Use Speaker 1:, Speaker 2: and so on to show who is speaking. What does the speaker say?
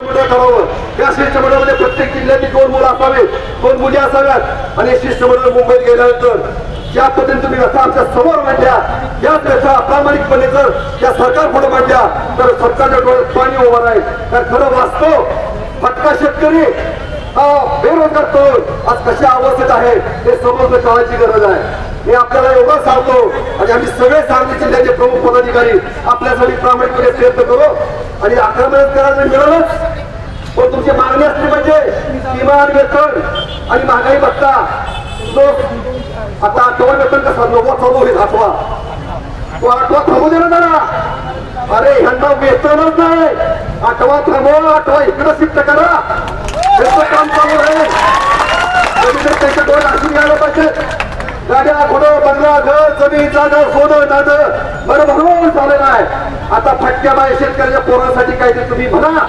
Speaker 1: शिष्टमंडळ करावं या शिष्टमंडळामध्ये प्रत्येक जिल्ह्यातील दोन मुलं असावे दोन मुली असाव्यात. आणि शिष्टमंडळ मुंबईत गेल्यानंतर ज्या पद्धतीने तुम्ही व्यथा आमच्यासमोर मांडल्या याच व्यथा प्रामाणिकपणे जर या सरकार पुढे मांडल्या तर सरकारच्या डोळ्यात पाणी उभं राहील. कारण खरं वाचतो फटका शेतकरी हा बेरोजगार तरुण आज कशा अवस्थेत आहे हे समजणं काळाची गरज आहे. मी आपल्याला एवढं सांगतो आणि आम्ही सगळे सांगली जिल्ह्याचे प्रमुख पदाधिकारी आपल्यासाठी प्रामाणिकपणे प्रयत्न करू आणि अकरा महिन्यात करायला मिळालंच. किमान वेतन आणि महागाई बघता. जो आता आठवा वेतन कसा? नव्वा चालू होईल आठवा तो आठवा थांबू दे ना अरे ह्यांना वेतनच नाही. आठवा थांबवा आठवा इकडं शिफ्ट करा. त्याचं काम चालू आहे. कधीतरी डोळे असून घ्यायला पाहिजे. गाड्या घोडं बंगला घर जमीन जागा सोनं नाणं. बरं भरवून चाललेलं आहे आता फटक्या बाय शेतकऱ्याच्या पोरासाठी काहीतरी तुम्ही म्हणा.